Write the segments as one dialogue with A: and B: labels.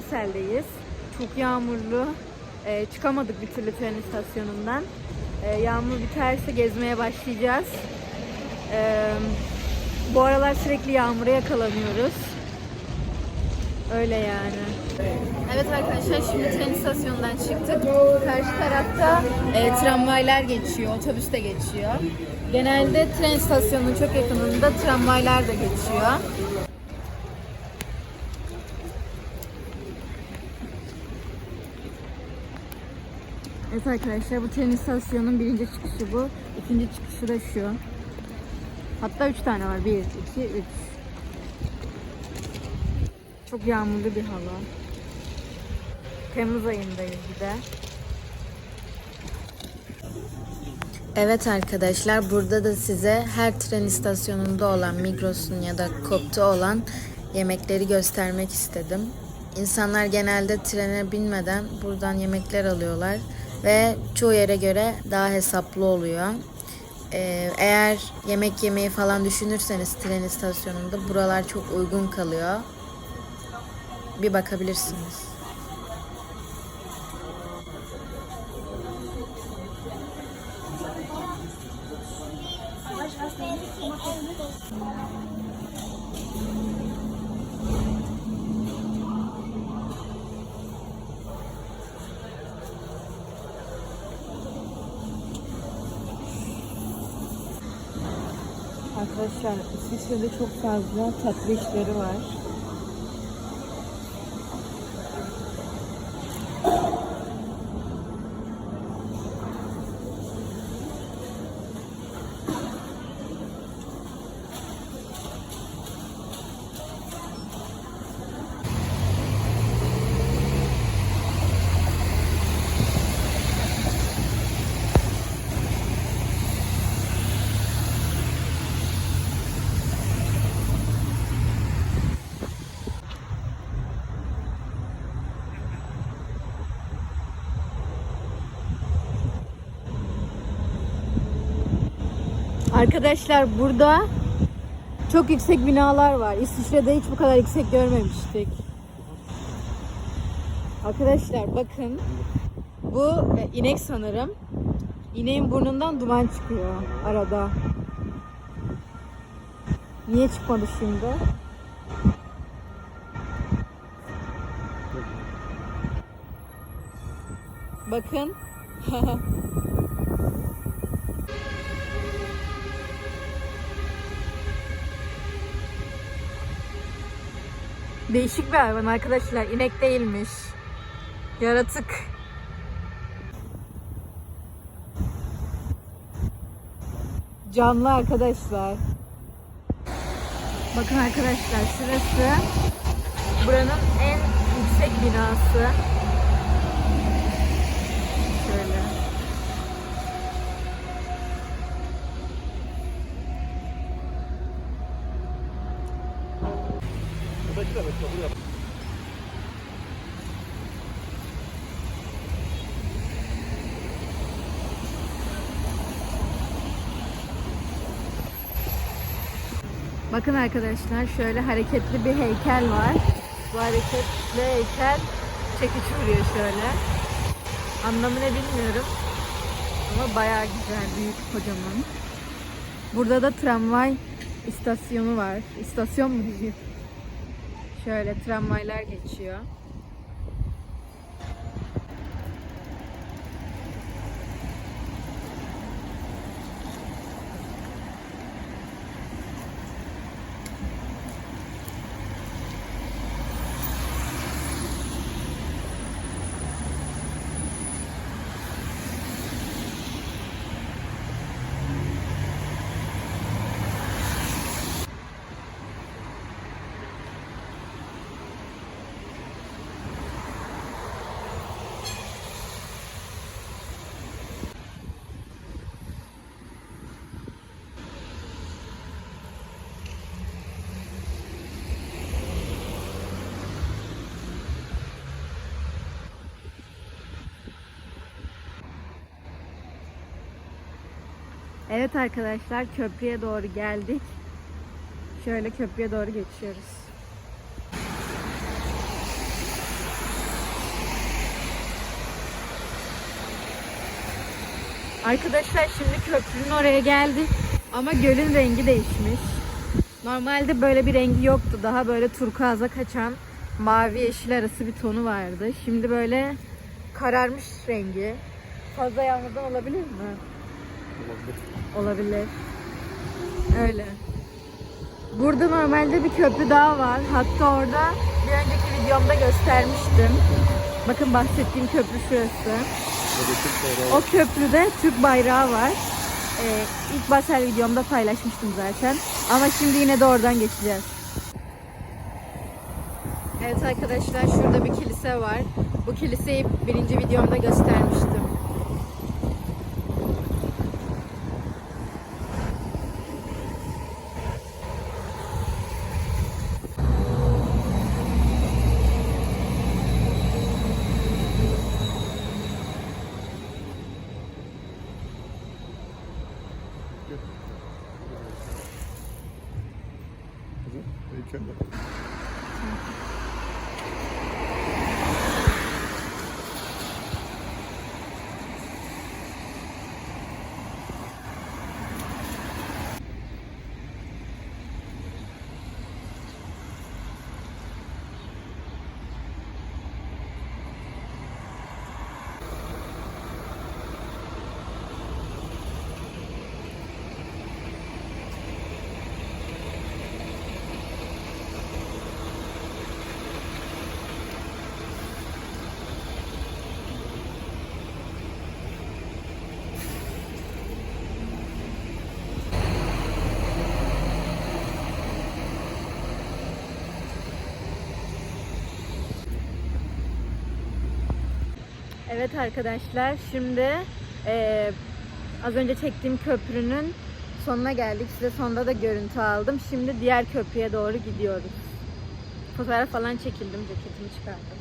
A: Basel'deyiz. Çok yağmurlu. Ee, çıkamadık bir türlü tren istasyonundan. Ee, yağmur biterse gezmeye başlayacağız. Ee, bu aralar sürekli yağmura yakalanıyoruz. Öyle yani. Evet arkadaşlar şimdi tren istasyonundan çıktık. Karşı tarafta e, tramvaylar geçiyor, otobüs de geçiyor. Genelde tren istasyonunun çok yakınında tramvaylar da geçiyor. Evet arkadaşlar bu tren istasyonunun birinci çıkışı bu. İkinci çıkışı da şu. Hatta üç tane var. Bir, iki, üç. Çok yağmurlu bir hava. Temmuz ayındayız bir de.
B: Evet arkadaşlar burada da size her tren istasyonunda olan Migros'un ya da Coop'ta olan yemekleri göstermek istedim. İnsanlar genelde trene binmeden buradan yemekler alıyorlar ve çoğu yere göre daha hesaplı oluyor. Ee, eğer yemek yemeyi falan düşünürseniz tren istasyonunda buralar çok uygun kalıyor. Bir bakabilirsiniz.
A: Arkadaşlar İsviçre'de çok fazla tatlı işleri var. Arkadaşlar burada çok yüksek binalar var. İsviçre'de hiç bu kadar yüksek görmemiştik. Arkadaşlar bakın. Bu e, inek sanırım. İneğin burnundan duman çıkıyor arada. Niye çıkmadı şimdi? Bakın. Değişik bir hayvan arkadaşlar. İnek değilmiş. Yaratık. Canlı arkadaşlar. Bakın arkadaşlar şurası buranın en yüksek binası. Şöyle. Bakın arkadaşlar şöyle hareketli bir heykel var. Bu hareketli heykel çekiç vuruyor şöyle. Anlamı ne bilmiyorum. Ama bayağı güzel, büyük, kocaman. Burada da tramvay istasyonu var. İstasyon mu diyeyim? Şöyle tramvaylar geçiyor. Evet arkadaşlar köprüye doğru geldik. Şöyle köprüye doğru geçiyoruz. Arkadaşlar şimdi köprünün oraya geldik. Ama gölün rengi değişmiş. Normalde böyle bir rengi yoktu. Daha böyle turkuaza kaçan mavi yeşil arası bir tonu vardı. Şimdi böyle kararmış rengi. Fazla yalnızdan olabilir mi? Olabilir. Öyle. Burada normalde bir köprü daha var. Hatta orada bir önceki videomda göstermiştim. Bakın bahsettiğim köprü şurası. O köprüde Türk bayrağı var. Ee, ilk başta videomda paylaşmıştım zaten. Ama şimdi yine de oradan geçeceğiz. Evet arkadaşlar şurada bir kilise var. Bu kiliseyi birinci videomda göstermiştim. 嗯。Evet arkadaşlar şimdi eee, az önce çektiğim köprünün sonuna geldik. Size sonunda da görüntü aldım. Şimdi diğer köprüye doğru gidiyoruz. Fotoğraf falan çekildim. Ceketimi çıkardım.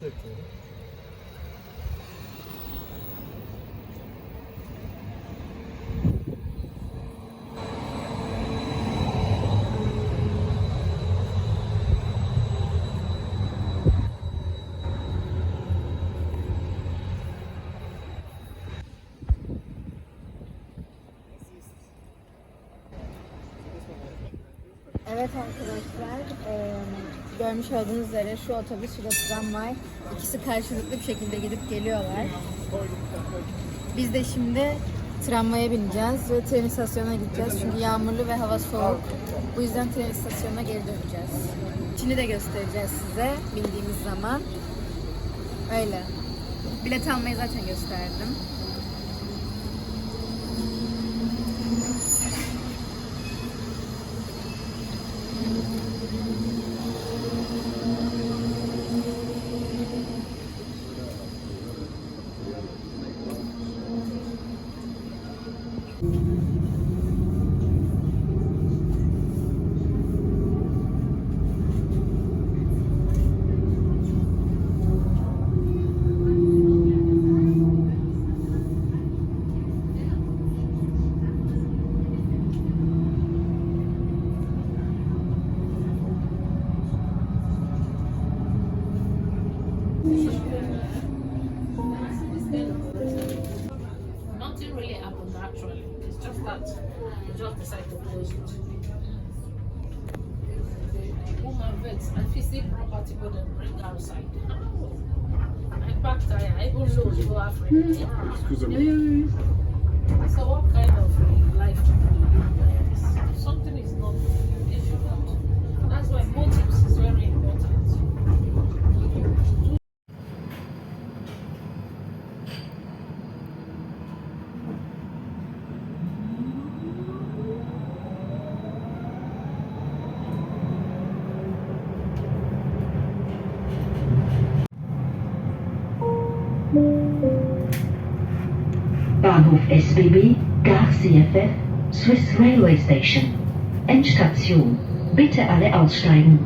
A: 对对 Evet arkadaşlar, eee, görmüş olduğunuz üzere şu otobüs, şu tramvay. İkisi karşılıklı bir şekilde gidip geliyorlar. Biz de şimdi tramvaya bineceğiz ve tren istasyonuna gideceğiz. Çünkü yağmurlu ve hava soğuk. Bu yüzden tren istasyonuna geri döneceğiz. İçini de göstereceğiz size bindiğimiz zaman. Öyle. Bilet almayı zaten gösterdim.
C: outside me. I I, know So
D: SBB, Gare CFF, Swiss Railway Station. Endstation. Bitte alle aussteigen.